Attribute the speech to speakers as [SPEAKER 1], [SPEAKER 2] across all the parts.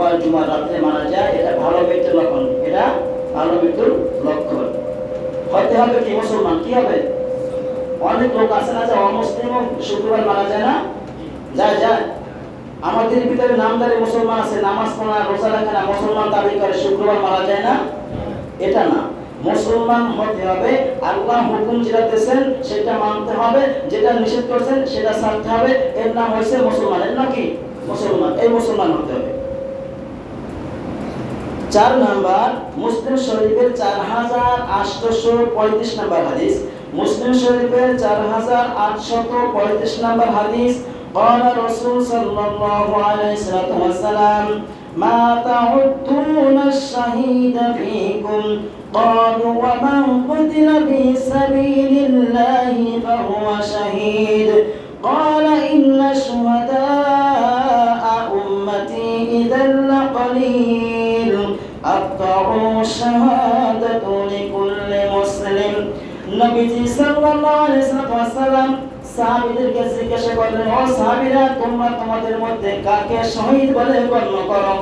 [SPEAKER 1] অথবা জুমার রাত্রে মারা যায়, এটা ভালো মৃত্যুর লক্ষণ। এটা ভালো মৃত্যুর লক্ষণ। হতে হবে কি মুসলমান? কি হবে? অনেক লোক আছে না যে অমুসলিম, শুক্রবার মারা যায় না? যায় যায়। আমাদের ভিতরে নামদারি মুসলমান আছে, নামাজ পড়া, রোজা রাখে না, মুসলমান দাবি করে শুক্রবার মারা যায় না? এটা না। মুসলমান হতে হবে, আল্লাহ হুকুম যেটা দিয়েছেন, সেটা মানতে হবে, যেটা নিষেধ করছেন, সেটা ছাড়তে হবে। এর নাম হয়েছে মুসলমান। এর নাম কি? মুসলমান। এই মুসলমান হতে হবে। চার নাম্বার মুসলিম শরীফের চার হাজার আটশোশো পঁয়ত্রিশ নাম্বার হাদিস মুসলিম শরীফের চার হাজার আটশত পঁয়ত্রিশ নাম্বার হাদিস قال رسول صلى الله عليه وسلم ما تعدون الشهيد فيكم قالوا ومن قتل في سبيل الله فهو شهيد قال إن شهداء الشهادة لكل مسلم নবীজি সাল্লাল্লাহু আলাইহি ওয়াসাল্লাম সাহাবীদেরকে জিজ্ঞাসা করলেন ও সাহাবীরা তোমরা তোমাদের মধ্যে কাকে শহীদ বলে গণ্য করো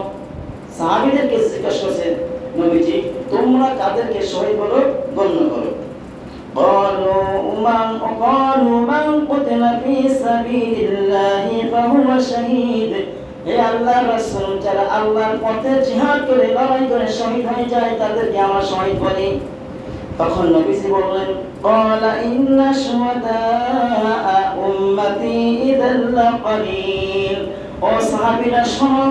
[SPEAKER 1] সাহাবীদেরকে জিজ্ঞাসা করছেন নবীজি তোমরা কাদেরকে শহীদ বলে গণ্য করো قالوا من قالوا من قتل في سبيل الله فهو شهيد হে আল্লাহর রাসূল, যারা আল্লাহর পথে জিহাদ করে, লড়াই করে শহীদ হয়ে যায়, তাদেরকে আমার শহীদ বলি। তখন নবীজি বললেন ক্বালা ইন্না শুহাদা উম্মতি ইদাল ও সাহাবীরা, শোনো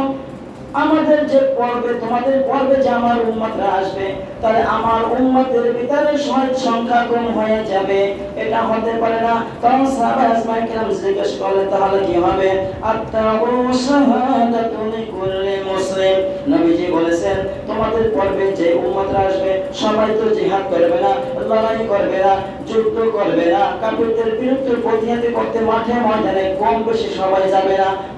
[SPEAKER 1] আমাদের যে পর্বে, তোমাদের পর্বে যে আমার উম্মতরা আসবে, তাহলে আমার উম্মতের ভিতরে শহীদ সংখ্যা কম হয়ে যাবে। এটা হতে পারে না। কারণ সাহাবা আজমাই কিরাম জিজ্ঞেস করলে, তাহলে কি হবে? আত্তাবু শাহাদাতু লিকুল্লি মুসলিম। নবীজি বলেছেন, তোমাদের পর্বে যে উম্মতরা আসবে, সবাই তো জিহাদ করবে না, লড়াই করবে না, যুদ্ধ করবে না, কাফিরদের বিরুদ্ধে প্রতিহত করতে মাঠে ময়দানে কম বেশি সবাই যাবে না।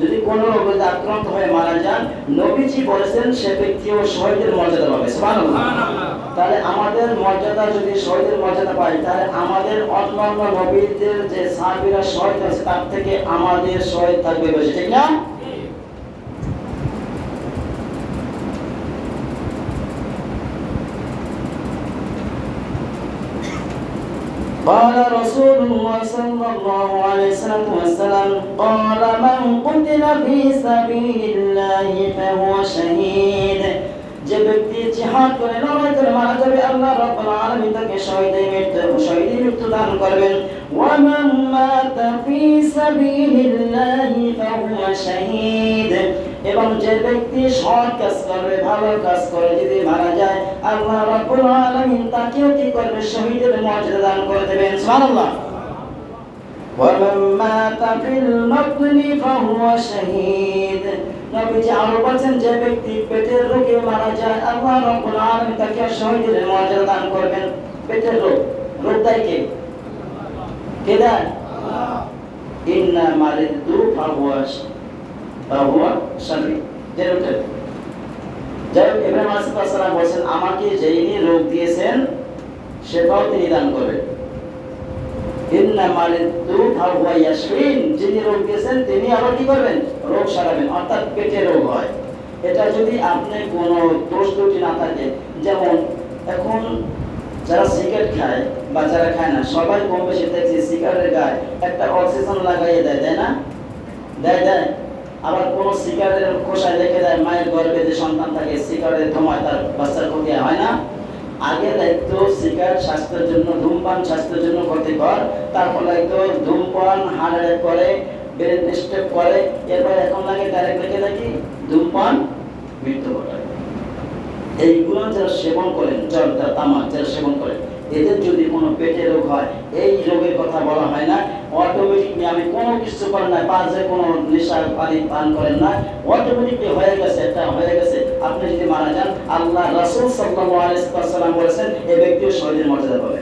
[SPEAKER 1] যদি কোনো রোগীতে আক্রান্ত হয়ে মারা যান নবীজি বলেছেন সে ব্যক্তিও শহীদের মর্যাদা পাবে। তাহলে আমাদের মর্যাদা যদি শহীদের মর্যাদা পাই তাহলে আমাদের অন্যান্য নবীদের যে সাহাবিরা শহীদ হয়েছে তার থেকে আমাদের শহীদ থাকবে বেশি ঠিক না? قال رسول الله صلى الله عليه وسلم قال من قتل في سبيل الله فهو شهيد যে ব্যক্তি জিহাদ করে লড়াই করে মারা যাবে আল্লাহ রাব্বুল আলামিন তাকে শহীদের মৃত্যু শহীদের মৃত্যু দান করবেন ওয়া মান মাতা ফি সাবিলিল্লাহি ফাহুয়া শাহীদ এবং যে ব্যক্তি সৎ কাজ করবে ভালো কাজ করে যদি মারা যায় আল্লাহ রাব্বুল আলামিন তাকেও কি করবে শহীদের মর্যাদা দান করে দেবেন সুবহানাল্লাহ ومن مات في البطن فهو شهيد নবীজি আরো বলেন যে ব্যক্তি পেটের রোগে মারা যায় আল্লাহ রাব্বুল আলামিন তাকে শহীদের মর্যাদা দান করবেন পেটের রোগ রোগ দেয় কে কে দেয় ইন্না মারিদু ফাহুয়া ফাহুয়া শাহীদ যে রোগটা যাই হোক। ইব্রাহিম আলাইহিস সালাম বলেছেন, আমাকে যেই রোগ দিয়েছেন, সেটাও তিনি দান করবেন। ইন্না মালিদু ফাহুয়া ইয়াশফিন। যিনি রোগ দিয়েছেন, তিনি আবার কি করবেন? রোগ সারাবেন। অর্থাৎ পেটে রোগ হয়। এটা যদি আপনি কোনো দোষ ত্রুটি না থাকে, যেমন এখন যারা সিগারেট খায় বা যারা খায় না, সবাই কম বেশি দেখছি সিগারেটের গায়ে একটা অক্সিজেন লাগাইয়ে দেয়, তাই না? দেয় দেয়। আবার কোনো সিগারেটের খোসায় লিখে দেয়, মায়ের গর্ভে যে সন্তান থাকে, সিগারেটের ধোঁয়ায় তার বাচ্চার ক্ষতি হয় না। আগে দায়িত্ব সিগারেট স্বাস্থ্যের জন্য, ধূমপান স্বাস্থ্যের জন্য ক্ষতিকর। তারপর দায়িত্ব ধূমপান হার্ট অ্যাটাক করে ব্রেন স্ট্রোক করে। এরপর এখন লাগে ডাইরেক্ট লিখে দেখি, ধূমপান মৃত্যু ঘটায় এইগুলো যারা সেবন করেন জর্দা তামাক যারা সেবন করেন, এদের যদি কোনো পেটে রোগ হয়, এই রোগের কথা বলা হয় না। অটোমেটিকলি আমি কোনো কিছু করেন না পাঁচে কোনো নেশা পানি পান করেন না। অটোমেটিকলি হয়ে গেছে একটা হয়ে গেছে। আপনি যদি মারা যান, আল্লাহ রাসুল সাল্লাম বলেছেন এই ব্যক্তিও শরীরের মর্যাদা পাবে।